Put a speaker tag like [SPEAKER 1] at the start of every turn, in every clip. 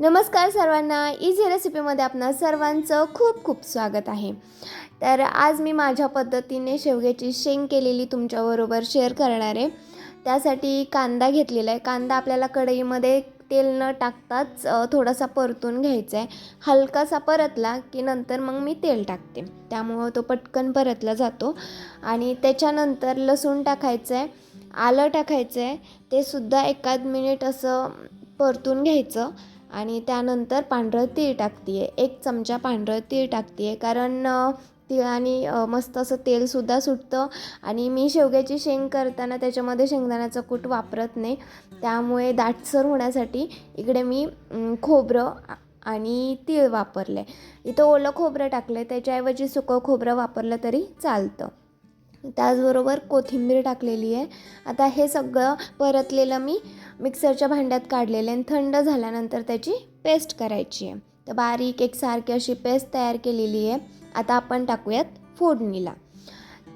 [SPEAKER 1] नमस्कार सर्वांना इझी रेसिपीमध्ये आपणा सर्वांचं खूप खूप स्वागत आहे. तर आज मी माझ्या पद्धतीने शेवग्याची शेंग केलेली तुमच्याबरोबर शेअर करणार आहे. त्यासाठी कांदा घेतलेला आहे. कांदा आपल्याला कढईमध्ये तेल न टाकताच थोडासा परतून घ्यायचा आहे हलकासा परतला की नंतर मग मी तेल टाकते. त्यामुळं तो पटकन परतला जातो. आणि त्याच्यानंतर लसूण टाकायचं आहे आलं टाकायचं आहे ते सुद्धा एकाद मिनिट असं परतून घ्यायचं. आणि त्यानंतर पांढरं तीळ टाकते आहे एक चमचा पांढरं तीळ टाकते आहे कारण तिळाने मस्त असं तेलसुद्धा सुटतं आणि मी शेवग्याची शेंग करताना त्याच्यामध्ये शेंगदाण्याचं कूट वापरत नाही. त्यामुळे दाटसर होण्यासाठी इकडे मी खोबरं आणि तीळ वापरले इथं ओलं खोबरं टाकलं आहे त्याच्याऐवजी सुकं खोबरं वापरलं तरी चालतं. त्याचबरोबर कोथिंबीर टाकलेली आहे आता हे सगळं परतलेलं मी मिक्सरच्या भांड्यात काढलेले आणि थंड झाल्यानंतर त्याची पेस्ट करायची आहे. तर बारीक एकसारखी अशी पेस्ट तयार केलेली आहे. आता आपण टाकूयात फोडणीला.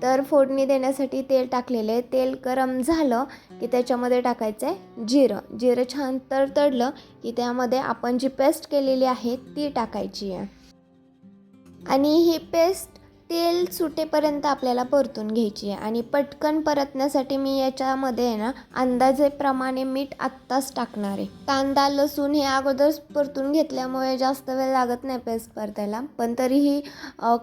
[SPEAKER 1] तर फोडणी देण्यासाठी तेल टाकलेलं आहे. तेल गरम झालं की त्याच्यामध्ये टाकायचं आहे जिरं. जिरं छान तडतडलं की त्यामध्ये आपण जी पेस्ट केलेली आहे ती टाकायची आहे. आणि ही पेस्ट तेल सुटेपर्यंत आपल्याला परतून घ्यायची आहे. आणि पटकन परतण्यासाठी मी याच्यामध्ये आहे ना अंदाजेप्रमाणे मीठ आत्ताच टाकणार आहे. कांदा लसूण हे अगोदर परतून घेतल्यामुळे जास्त वेळ लागत नाही पेस्ट परतायला. पण तरीही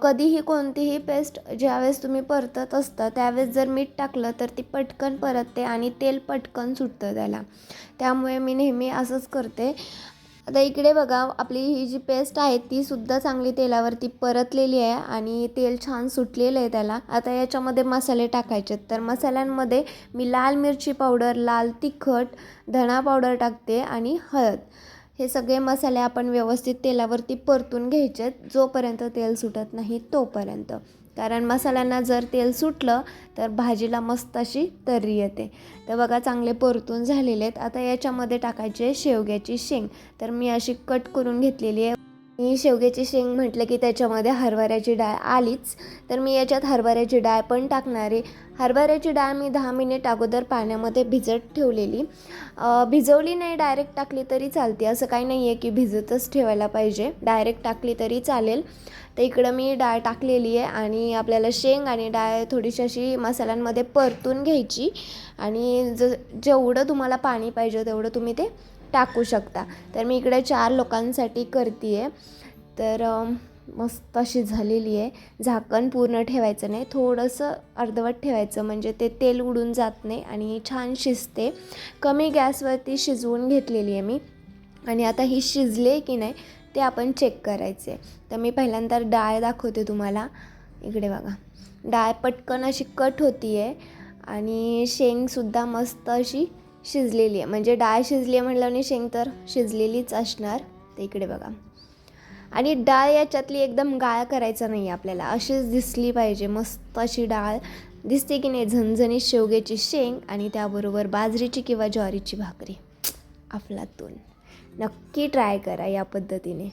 [SPEAKER 1] कधीही कोणतीही पेस्ट ज्यावेळेस तुम्ही परतत असता त्यावेळेस जर मीठ टाकलं तर ती पटकन परतते आणि तेल पटकन सुटतं त्याला. त्यामुळे मी नेहमी असंच करते. आता इकडे बघा आपली ही जी पेस्ट आहे ती सुद्धा चांगली तेलावरती परतलेली आहे आणि तेल छान सुटलेलं आहे त्याला. आता याच्यामध्ये मसाले टाकायचे आहेत. तर मसाल्यांमध्ये मी लाल मिरची पावडर लाल तिखट धणा पावडर टाकते आणि हळद. हे सगळे मसाले आपण व्यवस्थित तेलावरती परतून घ्यायचे आहेत जोपर्यंत तेल सुटत नाही तोपर्यंत. कारण मसाल्यांना जर तेल सुटलं तर भाजीला मस्त अशी तर्री येते. तर बघा चांगले परतून झालेले आहेत. आता याच्यामध्ये टाकायचे शेवग्याची शेंग. तर मी अशी कट करून घेतलेली आहे. मी शेवग्याची शेंग म्हटलं की त्याच्यामध्ये हरभऱ्याची डाळ आलीच तर मी याच्यात हरभऱ्याची डाळ पण टाकणार आहे. हरभऱ्याची डाळ मी दहा मिनिट अगोदर पाण्यामध्ये भिजत ठेवलेली. भिजवली नाही डायरेक्ट टाकली तरी चालते असं काही नाही आहे की भिजतच ठेवायला पाहिजे. डायरेक्ट टाकली तरी चालेल. तर इकडं मी डाळ टाकलेली आहे आणि आपल्याला शेंग आणि डाळ थोडीशी अशी मसाल्यांमध्ये परतून घ्यायची. आणि ज जेवढं तुम्हाला पाणी पाहिजे तेवढं तुम्ही ते टाकू शकता. तर मी इकडे चार लोकांसाठी करते आहे तर मस्त अशी झालेली आहे. झाकण पूर्ण ठेवायचं नाही. थोडंसं अर्धवट ठेवायचं म्हणजे ते तेल उडून जात नाही आणि छान शिजते. कमी गॅसवरती शिजवून घेतलेली आहे मी. आणि आता ही शिजले की नाही ते आपण चेक करायचे तर मी पहिल्यांदा डाळ दाखवते तुम्हाला. इकडे बघा. डाळ पटकन अशी कट होती आहे आणि शेंगसुद्धा मस्त अशी शिजलेली आहे. म्हणजे डाळ शिजली आहे म्हटलं आणि शेंग तर शिजलेलीच असणार. ते इकडे बघा. आणि डाळ याच्यातली एकदम गाळ करायचा नाही आपल्याला. अशीच दिसली पाहिजे. मस्त अशी डाळ दिसते की नाही? झणझणीत शेवग्याची शेंग आणि त्याबरोबर बाजरीची किंवा ज्वारीची भाकरी. अफलातून नक्की ट्राय करा या पद्धतीने.